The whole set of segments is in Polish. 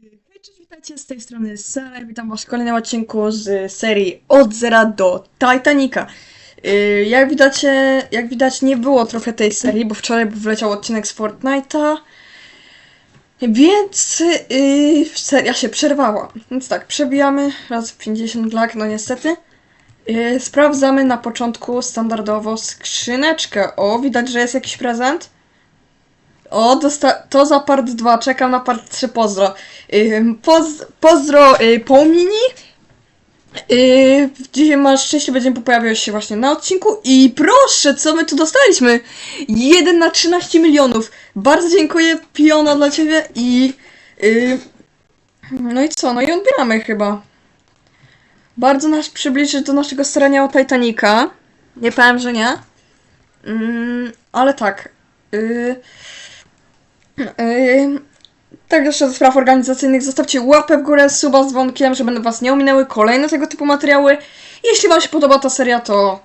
Hej, cześć, witajcie z tej strony Sara, witam was w kolejnym odcinku z serii Od Zera do Titanica. Yy, Jak widzicie, jak widać nie było trochę tej serii, bo wczoraj wleciał odcinek z Fortnite'a, więc yy, seria się przerwała. Więc tak, przebijamy raz w 50 lag, no niestety. Yy, sprawdzamy na początku standardowo skrzyneczkę. O, widać, że jest jakiś prezent. O, to za part 2, czekam na part 3, pozdro. Poz- pozdro y, po mini. Yy, dzisiaj masz szczęście, będzie pojawiał się właśnie na odcinku. I proszę, co my tu dostaliśmy? 1 na 13 milionów. Bardzo dziękuję, Piona, dla ciebie i... Yy, no i co? No i odbieramy chyba. Bardzo nas przybliży do naszego starania o Titanica. Nie powiem, że nie. Mm, ale tak. Yy, Yy, tak jeszcze ze spraw organizacyjnych zostawcie łapę w górę, suba z dzwonkiem, żeby was nie ominęły kolejne tego typu materiały. Jeśli wam się podoba ta seria, to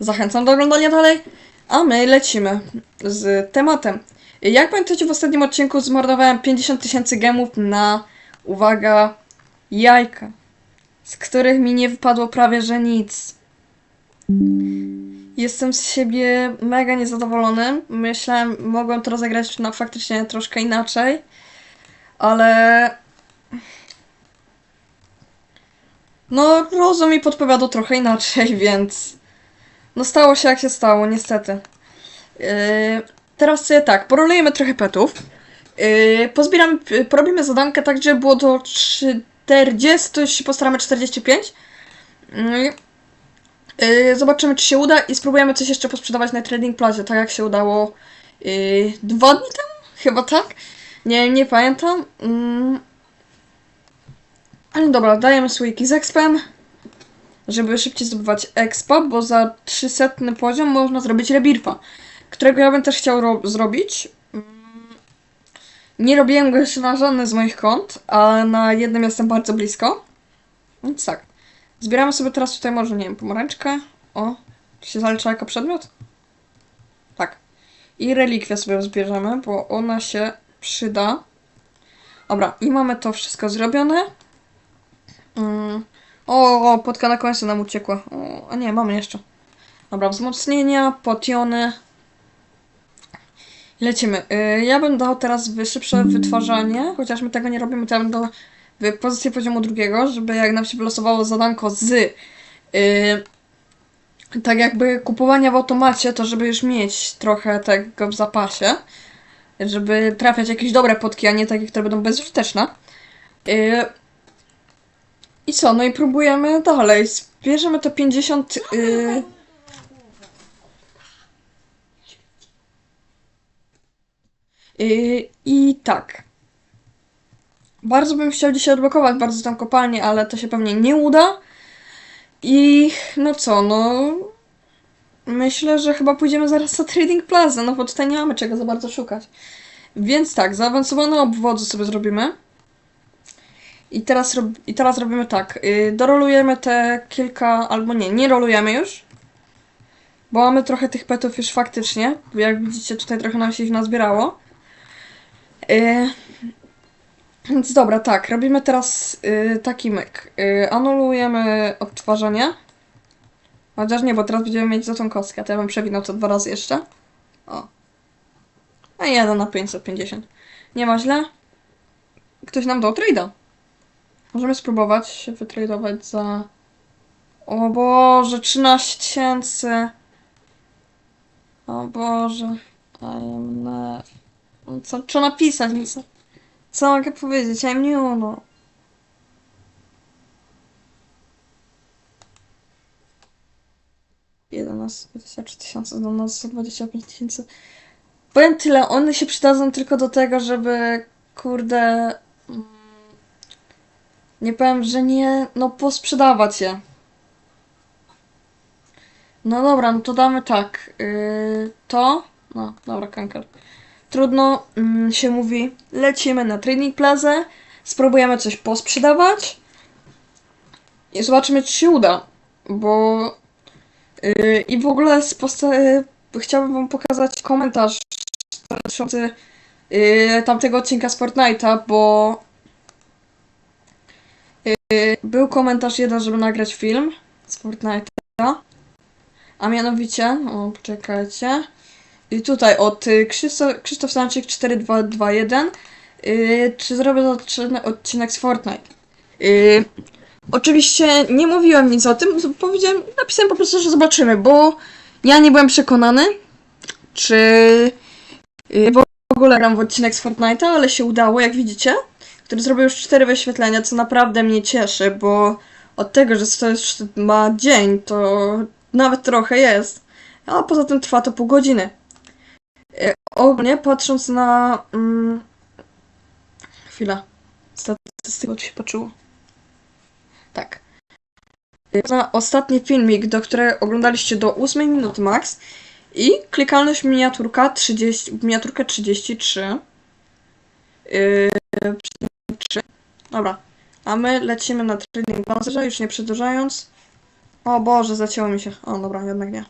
zachęcam do oglądania dalej. A my lecimy z tematem. Jak pamiętacie, w ostatnim odcinku zmarnowałem 50 tysięcy gemów na, uwaga, jajka, z których mi nie wypadło prawie że nic. Jestem z siebie mega niezadowolony. Myślałem, mogłem to rozegrać na faktycznie troszkę inaczej, ale. No, rozum mi podpowiadał trochę inaczej, więc. No, stało się jak się stało, niestety. Yy, teraz sobie tak, porolujemy trochę petów. Yy, pozbieramy, porobimy zadankę tak, żeby było do 40, się postaramy 45. Yy, Yy, zobaczymy, czy się uda i spróbujemy coś jeszcze posprzedawać na Trading Plazie, tak jak się udało yy, dwa dni temu? Chyba tak? Nie, nie pamiętam. Mm. Ale dobra, dajemy słoiki z expem, żeby szybciej zdobywać expa, bo za 300 poziom można zrobić rebirfa, którego ja bym też chciał ro- zrobić. Mm. Nie robiłem go jeszcze na żadnym z moich kont, ale na jednym jestem bardzo blisko. Więc tak. Zbieramy sobie teraz tutaj może, nie wiem, pomarańczkę. O, czy się zalicza jako przedmiot? Tak. I relikwię sobie zbierzemy, bo ona się przyda. Dobra, i mamy to wszystko zrobione. Mm. O, o, podka na końcu nam uciekła. O, a nie, mamy jeszcze. Dobra, wzmocnienia, potiony. Lecimy. Y, ja bym dał teraz szybsze wytwarzanie, chociaż my tego nie robimy, to ja bym dał w pozycję poziomu drugiego, żeby jak nam się wylosowało zadanko z yy, tak jakby kupowania w automacie, to żeby już mieć trochę tego w zapasie, żeby trafiać jakieś dobre potki, a nie takie, które będą bezużyteczne. Yy, I co? No i próbujemy dalej. Zbierzemy to 50... Yy, yy, I tak. Bardzo bym chciał dzisiaj odblokować bardzo tą kopalnię, ale to się pewnie nie uda. I no co, no. Myślę, że chyba pójdziemy zaraz na Trading Plaza, no bo tutaj nie mamy czego za bardzo szukać. Więc tak, zaawansowane obwody sobie zrobimy. I teraz, rob, I teraz robimy tak. Yy, dorolujemy te kilka, albo nie, nie rolujemy już. Bo mamy trochę tych petów już faktycznie. Jak widzicie, tutaj trochę nam się ich nazbierało. Yy, więc dobra, tak, robimy teraz y, taki myk. Y, anulujemy odtwarzanie. Chociaż nie, bo teraz będziemy mieć za tą kostkę, to ja bym przewinął to dwa razy jeszcze. O. A jeden na 550. Nie ma źle. Ktoś nam dał trade'a. Możemy spróbować się wytradować za... O Boże, 13 tysięcy. O Boże. I am. Co, co napisać? Nic. Co mogę powiedzieć? I'm new, no. Jedenaście, 23 tysiące, do nas 125 tysięcy. Powiem tyle, one się przydadzą tylko do tego, żeby, kurde, mm, nie powiem, że nie, no posprzedawać je. No dobra, no to damy tak, yy, to, no dobra, kanker. Trudno mm, się mówi, lecimy na Trading Plaza, spróbujemy coś posprzedawać i zobaczymy, czy się uda, bo yy, i w ogóle yy, chciałbym wam pokazać komentarz dotyczący yy, tamtego odcinka z Fortnite'a, bo był komentarz jeden, żeby nagrać film z Fortnite'a. A mianowicie, o poczekajcie. I tutaj od y, Krzysztof, Krzysztof Stanczyk 4221. Y, czy zrobię odcinek- z Fortnite? Y, oczywiście nie mówiłem nic o tym, powiedziałem, napisałem po prostu, że zobaczymy, bo ja nie byłem przekonany, czy w ogóle gram w odcinek z Fortnite'a, ale się udało, jak widzicie, który zrobił już cztery wyświetlenia, co naprawdę mnie cieszy, bo od tego, że to już ma dzień, to nawet trochę jest, a poza tym trwa to pół godziny. Y, Ogólnie patrząc na... Mm, chwila. Statystyka ci się patrzyło. Tak. Na ostatni filmik, do którego oglądaliście do 8 minuty max i klikalność miniaturka 30, miniaturkę 33. Yy, 3. Dobra. A my lecimy na trading Browserze, już nie przedłużając. O Boże, zacięło mi się. O, dobra, jednak nie.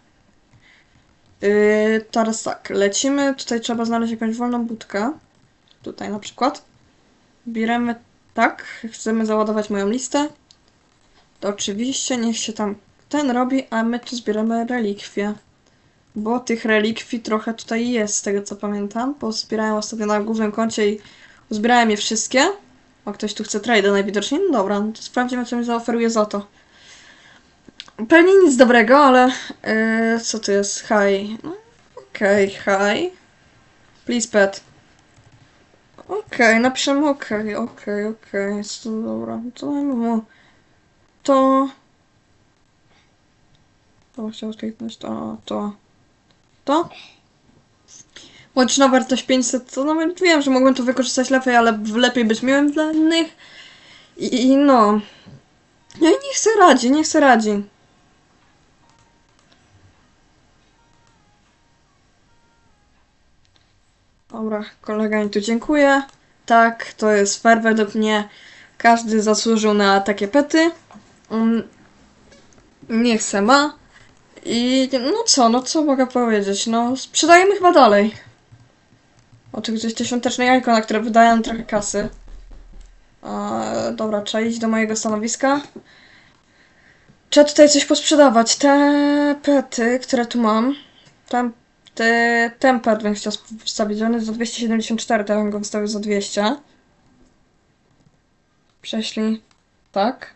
Yy, teraz tak, lecimy. Tutaj trzeba znaleźć jakąś wolną budkę. Tutaj na przykład. Bierzemy tak, chcemy załadować moją listę. To oczywiście niech się tam ten robi, a my tu zbieramy relikwie. Bo tych relikwii trochę tutaj jest, z tego co pamiętam, bo zbierałem ostatnio na głównym koncie i zbierałem je wszystkie. O, ktoś tu chce trade najwidoczniej. No dobra, to sprawdzimy, co mi zaoferuje za to. Pewnie nic dobrego, ale... Yy, co to jest? Hi. No, Okej, hi. Please pet. Okej, napiszemy okej, okej, okej, jest to dobra. To mu... To... To chciał kliknąć, to, to... To? Łączna wartość 500, to nawet wiem, że mogłem to wykorzystać lepiej, ale lepiej być miłym dla innych. I, i no... No i niech se radzi, niech se radzi. Kolega mi tu dziękuję. Tak, to jest fair według mnie. Każdy zasłużył na takie pety. Mm, Niech se ma. I no co, no co mogę powiedzieć? No, sprzedajemy chyba dalej. Oczywiście świąteczne jajko, na które wydają trochę kasy. Dobra, trzeba iść do mojego stanowiska. Trzeba tutaj coś posprzedawać. Te pety, które tu mam. Tam, ten pet bym chciał wstawić. On jest za 274, to ja bym go wystawił za 200. Prześlij. Tak.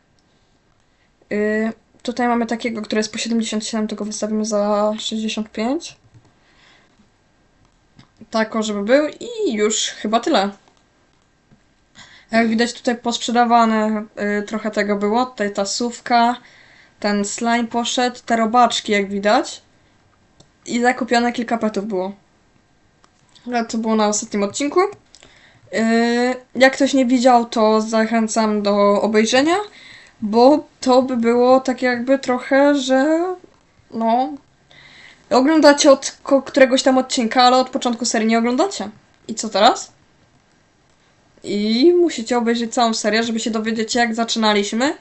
Y, tutaj mamy takiego, który jest po 77, to go wystawimy za 65. Tak, o, żeby był i już chyba tyle. Jak widać tutaj posprzedawane y, trochę tego było. Tutaj ta sówka, ten slime poszedł, te robaczki jak widać. I zakupione kilka petów było. To było na ostatnim odcinku. Yy, jak ktoś nie widział, to zachęcam do obejrzenia, bo to by było tak jakby trochę, że no oglądacie od któregoś tam odcinka, ale od początku serii nie oglądacie. I co teraz? I musicie obejrzeć całą serię, żeby się dowiedzieć jak zaczynaliśmy,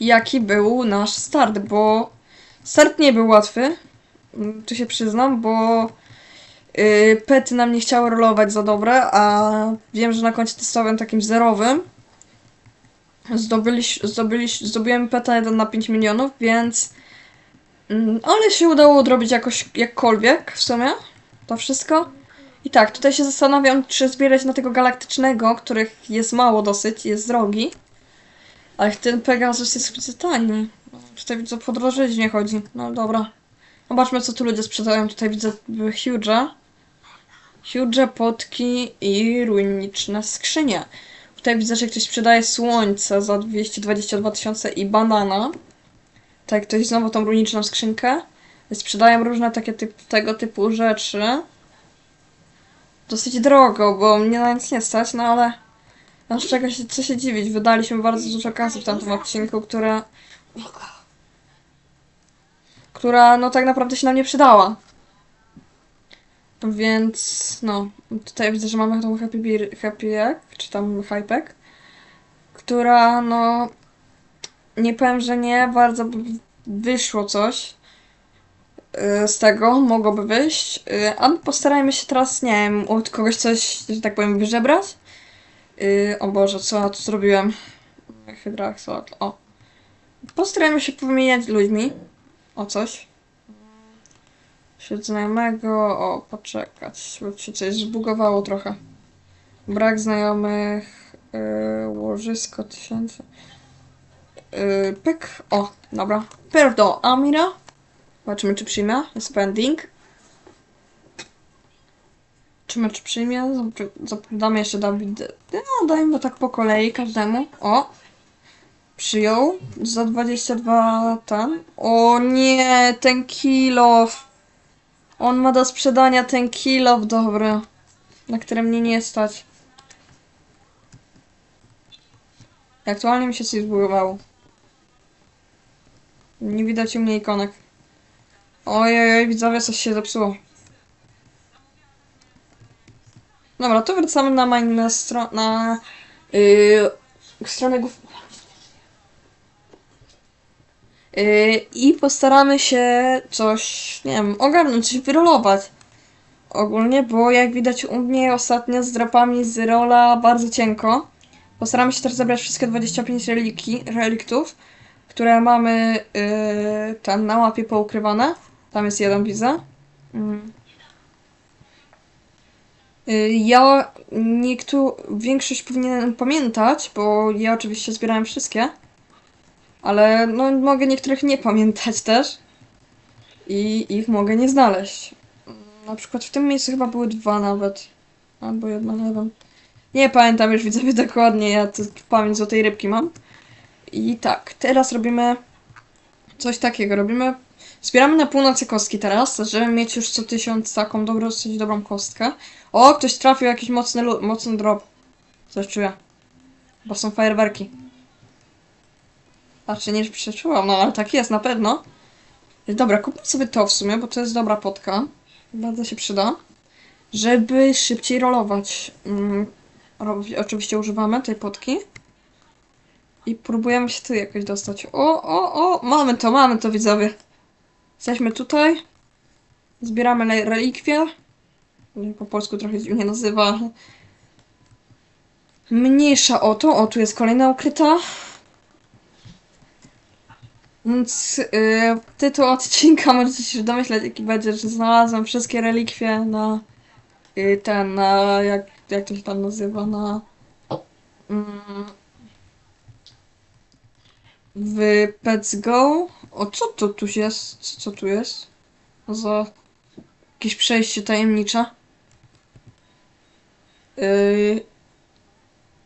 jaki był nasz start, bo start nie był łatwy, tu się przyznam, bo yy, pety nam nie chciały rolować za dobre, a wiem, że na koncie testowym takim zerowym zdobyliś, zdobyliś, zdobyłem peta 1 na 5 milionów, więc mm, ale się udało odrobić jakoś jakkolwiek w sumie to wszystko. I tak, tutaj się zastanawiam, czy zbierać na tego galaktycznego, których jest mało dosyć, jest drogi. Ale ten Pegasus jest zbyt tani. Tutaj widzę, po drożyźnie chodzi. No dobra. Zobaczmy, co tu ludzie sprzedają. Tutaj widzę Huge'a. Huge, potki i ruiniczne skrzynie. Tutaj widzę, że ktoś sprzedaje słońce za 222 tysiące i banana. Tak, ktoś znowu tą runiczną skrzynkę. Sprzedają różne takie typ, tego typu rzeczy. Dosyć drogo, bo mnie na nic nie stać, no ale... No z czego się, co się dziwić, wydaliśmy bardzo dużo kasy w tamtym odcinku, które... Która, no tak naprawdę się nam nie przydała. Więc, no, tutaj widzę, że mamy tą Happy Beer, Happy Egg, czy tam Hypek, która, no, nie powiem, że nie, bardzo wyszło coś y, z tego, mogłoby wyjść, y, a postarajmy się teraz, nie wiem, od kogoś coś, że tak powiem, wyżebrać. Y, o Boże, co ja tu zrobiłem? Hydraxolotl. O. Postarajmy się powymieniać ludźmi. O coś. Wśród znajomego. O, poczekać. Bo się coś zbugowało trochę. Brak znajomych. Yy, łożysko tysięcy. Yy, pyk. O, dobra. Pierw do Amira. Zobaczymy, czy przyjmie. Jest pending. Zobaczymy, czy przyjmie. Damy jeszcze Dawid. No, dajmy tak po kolei każdemu. O. Przyjął. Za 22 ten. O nie, ten kilof. On ma do sprzedania ten kilof dobry. Na które mnie nie stać. Aktualnie mi się coś zbugowało. Nie widać u mnie ikonek. Ojej, oj, widzowie, coś się zepsuło. Dobra, to wracamy na main, na, stro na yy, stronę głów... Yy, I postaramy się coś, nie wiem, ogarnąć, coś wyrolować. Ogólnie, bo jak widać u mnie ostatnio z drapami z rola bardzo cienko. Postaramy się też zebrać wszystkie 25 reliki, reliktów, które mamy yy, tam na łapie poukrywane. Tam jest jeden, widzę. Mm. Y, Ja niektóre, większość powinienem pamiętać, bo ja oczywiście zbierałem wszystkie, ale no mogę niektórych nie pamiętać też i ich mogę nie znaleźć. Na przykład w tym miejscu chyba były dwa nawet, albo jedna, nie wiem. Nie pamiętam już widzowie dokładnie, ja pamięć złotej rybki mam. I tak, teraz robimy coś takiego, robimy Zbieramy na północy kostki teraz, żeby mieć już co tysiąc taką dobrą, dosyć dobrą kostkę. O, ktoś trafił jakiś mocny, mocny drop. Coś czuję. Bo są fajerwerki. Znaczy, nie przeczułam, no ale tak jest, na pewno. Dobra, kupmy sobie to w sumie, bo to jest dobra potka. Bardzo się przyda. Żeby szybciej rolować. Mm, oczywiście używamy tej potki. I próbujemy się tu jakoś dostać. O, o, o, mamy to, mamy to, widzowie. Jesteśmy tutaj. Zbieramy relikwie. Po polsku trochę dziwnie nazywa. Mniejsza o to. O, tu jest kolejna ukryta. Więc yy, tytuł odcinka możecie się domyśleć, jaki będzie, że znalazłem wszystkie relikwie na yy, ten, na jak, jak to się tam nazywa, na mm, w Pets Go. O, co to tu jest? Co, co tu jest? Za jakieś przejście tajemnicze. Yy,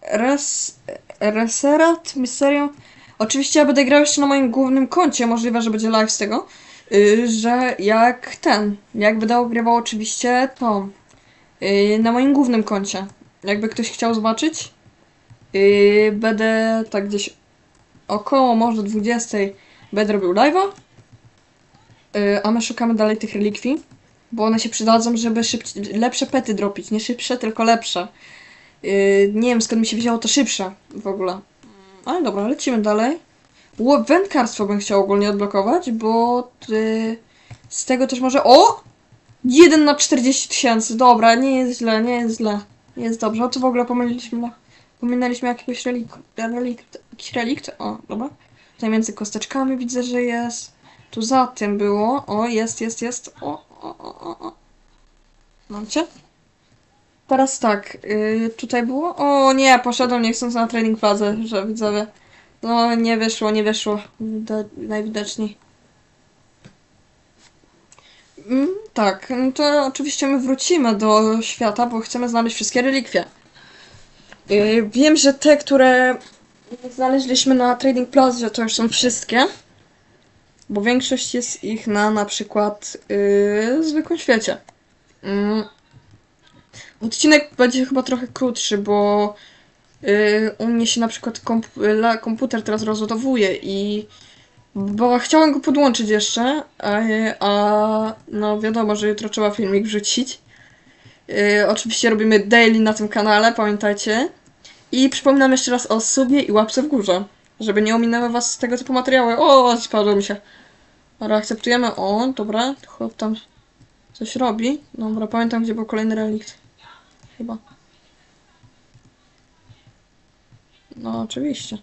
res, Reserat Mysterium. Oczywiście ja będę grał jeszcze na moim głównym koncie, możliwe, że będzie live z tego. Yy, że jak ten, jak będę ogrywał oczywiście to yy, na moim głównym koncie. Jakby ktoś chciał zobaczyć, yy, będę tak gdzieś około może 20 będę robił live'a. Yy, a my szukamy dalej tych relikwii, bo one się przydadzą, żeby szybciej, lepsze pety dropić. Nie szybsze, tylko lepsze. Yy, nie wiem skąd mi się wzięło to szybsze w ogóle. Ale dobra, lecimy dalej. Wędkarstwo bym chciał ogólnie odblokować, bo yy, z tego też może... O! 1 na 40 tysięcy, dobra, nie jest źle, nie jest źle. Jest dobrze, o co w ogóle pomyliliśmy? Pominęliśmy jakiegoś relikt, relikt, jakiś relikt? O, dobra. Tutaj między kosteczkami widzę, że jest. Tu za tym było. O, jest, jest, jest. O, o, o, o, o. Mam cię? Teraz tak, yy, tutaj było. O nie, poszedłem niechcąc na training fazę, że widzowie. No, nie wyszło, nie wyszło. Wida- najwidoczniej. Mm, tak, no to oczywiście my wrócimy do świata, bo chcemy znaleźć wszystkie relikwie. Yy, wiem, że te, które znaleźliśmy na Trading Plaza, to już są wszystkie. Bo większość jest ich na na przykład yy, zwykłym świecie. Mm. Odcinek będzie chyba trochę krótszy, bo yy, u mnie się na przykład komp- komputer teraz rozładowuje i bo chciałem go podłączyć jeszcze, a, a no wiadomo, że jutro trzeba filmik wrzucić. Yy, oczywiście robimy daily na tym kanale, pamiętajcie. I przypominam jeszcze raz o subie i łapce w górze, żeby nie ominęły was tego typu materiały. O, spadło mi się. Dobra, akceptujemy. O, dobra, chłop tam coś robi. Dobra, pamiętam, gdzie był kolejny relikt. Chyba. No, oczywiście.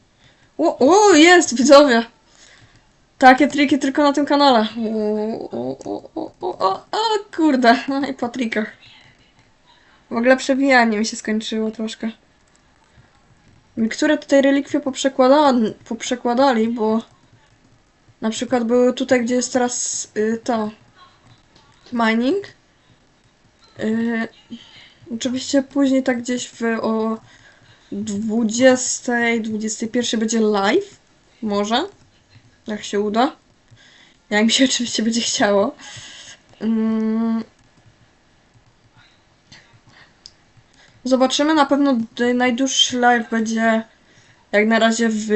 O, o, jest, widzowie! Takie triki tylko na tym kanale. O, o, o, o, o, o, kurde, no i po trikach. W ogóle przebijanie mi się skończyło troszkę. Niektóre tutaj relikwie poprzekładali, poprzekładali, bo na przykład były tutaj, gdzie jest teraz y, to mining. Y, oczywiście później tak gdzieś w o 20, 21 będzie live. Może. Jak się uda. Jak mi się oczywiście będzie chciało. Mm. Zobaczymy. Na pewno najdłuższy live będzie jak na razie w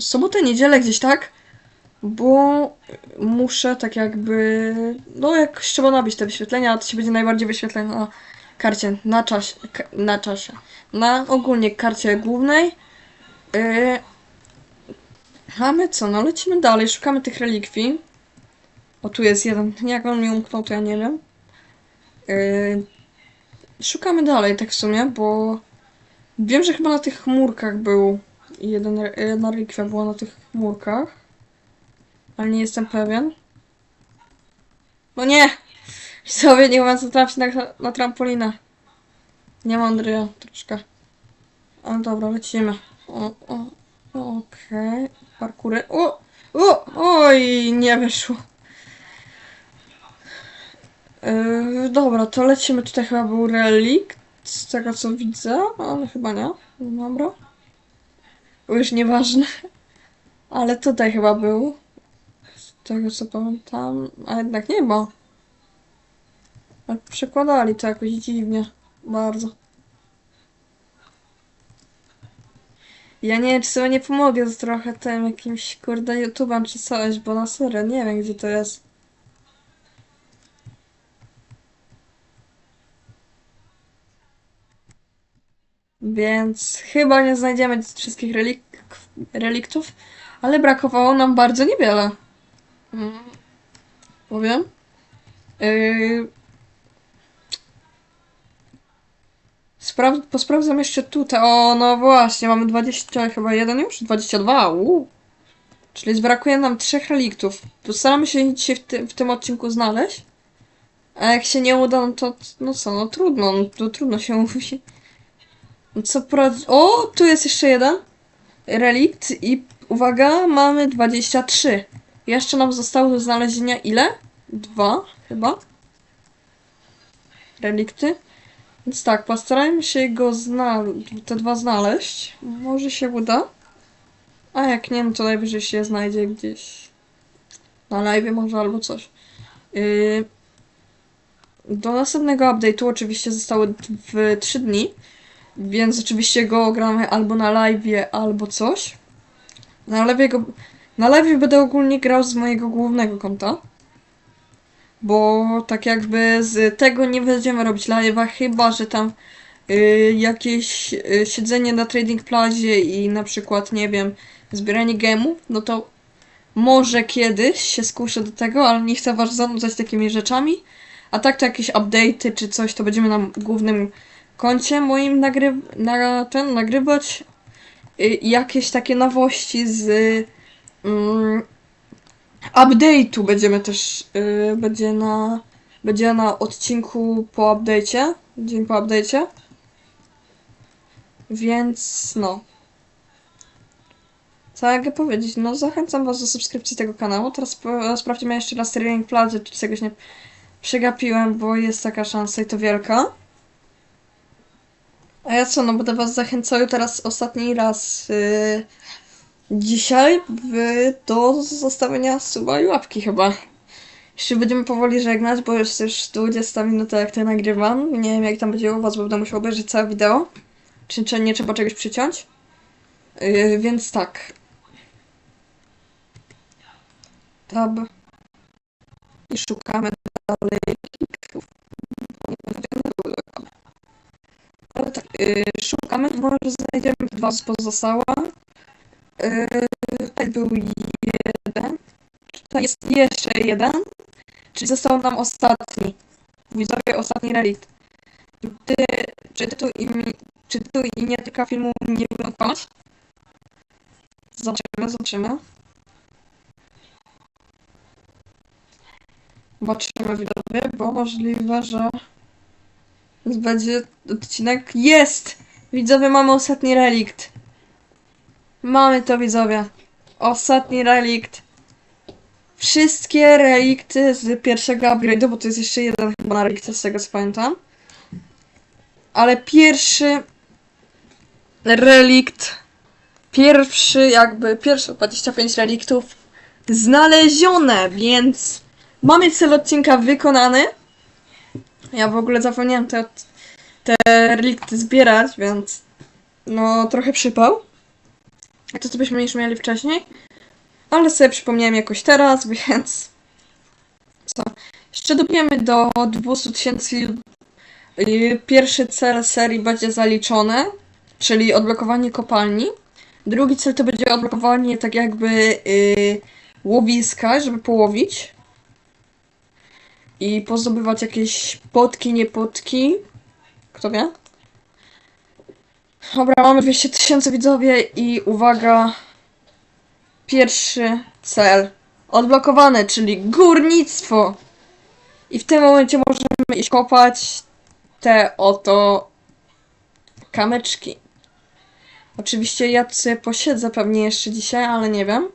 sobotę, niedzielę gdzieś tak. Bo muszę tak jakby. No, jak trzeba nabić te wyświetlenia, to się będzie najbardziej wyświetleń na karcie, na czasie. Na czasie. Na ogólnie karcie głównej. Yy, a my co? No lecimy dalej, szukamy tych relikwii. O, tu jest jeden. Jak on mi umknął, to ja nie wiem. Yy, szukamy dalej, tak w sumie, bo wiem, że chyba na tych chmurkach był jeden, jedna relikwia była na tych chmurkach. Ale nie jestem pewien. No nie! Sobie nie umiem trafić na, na trampolinę. Nie mądry ja, troszkę. Ale dobra, lecimy. O, o, okej. Parkury. O! O! Oj, nie wyszło. Yy, dobra, to lecimy. Tutaj chyba był relikt, z tego co widzę, ale chyba nie. Dobra. Już nieważne. Ale tutaj chyba był. Tego co pamiętam. A jednak nie ma. Ale przekładali to jakoś dziwnie. Bardzo. Ja nie wiem, czy sobie nie pomogę z trochę tym jakimś kurde YouTube'em czy coś, bo na serio nie wiem gdzie to jest. Więc chyba nie znajdziemy wszystkich relik reliktów, ale brakowało nam bardzo niewiele. Mm. Powiem. Yy... Spraw posprawdzam jeszcze tutaj. O, no właśnie, mamy 20, chyba jeden już? 22, uuu. Czyli brakuje nam trzech reliktów. Postaramy się dzisiaj w, ty w tym odcinku znaleźć. A jak się nie uda, no to no co, no trudno, no to trudno się mówi. No co poradzi... O, tu jest jeszcze jeden relikt i uwaga, mamy 23. Jeszcze nam zostało do znalezienia ile? Dwa, chyba. Relikty. Więc tak, postarajmy się go te dwa znaleźć. Może się uda. A jak nie, no to najwyżej się znajdzie gdzieś na live może albo coś. Yy, do następnego update'u oczywiście zostały w 3 dni, więc oczywiście go gramy albo na live, albo coś. Na live, go, na live będę ogólnie grał z mojego głównego konta. Bo tak jakby z tego nie będziemy robić live'a, chyba że tam y, jakieś y, siedzenie na trading plazie i na przykład, nie wiem, zbieranie gemów, no to może kiedyś się skuszę do tego, ale nie chcę was zanudzać takimi rzeczami. A tak to jakieś update'y czy coś, to będziemy na głównym koncie moim nagry na ten nagrywać y, jakieś takie nowości z update'u będziemy też y, będzie na będzie na odcinku po update'cie, dzień po update'cie. Więc no. Co mogę powiedzieć? No zachęcam was do subskrypcji tego kanału. Teraz sprawdźmy jeszcze raz Streaming Plazy, czy czegoś nie przegapiłem, bo jest taka szansa i to wielka. A ja co, no będę was zachęcał teraz ostatni raz yy, dzisiaj do zostawienia suba i łapki chyba. Jeszcze będziemy powoli żegnać, bo już już 20 minuta jak to nagrywam. Nie wiem jak tam będzie u was, bo będę musiał obejrzeć całe wideo. Czy, czy nie trzeba czegoś przyciąć. Yy, więc tak. Tab. I szukamy dalej. Ale tak, yy, szukamy, może znajdziemy dwa z pozostałe. Tutaj był jeden. Tutaj jest jeszcze jeden. Czyli został nam ostatni. Widzowie, ostatni relikt. Czy ty tu imi, czy tytuł i tylko filmu nie będę kłamać. Zobaczymy, zobaczymy. Zobaczymy widzowie, bo możliwe, że będzie odcinek. Jest! Widzowie, mamy ostatni relikt. Mamy to widzowie. Ostatni relikt. Wszystkie relikty z pierwszego upgrade'u, bo to jest jeszcze jeden chyba na relikcie z tego co pamiętam. Ale pierwszy relikt, pierwszy jakby, pierwsze 25 reliktów znalezione, więc mamy cel odcinka wykonany. Ja w ogóle zapomniałem te, te relikty zbierać, więc no trochę przypał. To co byśmy już mieli wcześniej. Ale sobie przypomniałem jakoś teraz, więc co? Jeszcze dobiemy do 200 tysięcy. Yy, Pierwszy cel serii będzie zaliczony, czyli odblokowanie kopalni. Drugi cel to będzie odblokowanie tak jakby yy, łowiska, żeby połowić. I pozdobywać jakieś potki, nie potki. Kto wie? Dobra, mamy 200 tysięcy widzowie i uwaga. Pierwszy cel odblokowany, czyli górnictwo. I w tym momencie możemy iść kopać te oto kamyczki. Oczywiście ja sobie posiedzę pewnie jeszcze dzisiaj, ale nie wiem.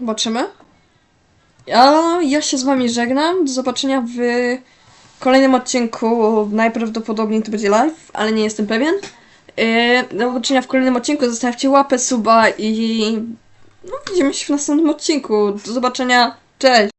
Zobaczymy. Ja, ja się z wami żegnam. Do zobaczenia w kolejnym odcinku. Najprawdopodobniej to będzie live, ale nie jestem pewien. Yy, do zobaczenia w kolejnym odcinku. Zostawcie łapę, suba i no, widzimy się w następnym odcinku. Do zobaczenia. Cześć!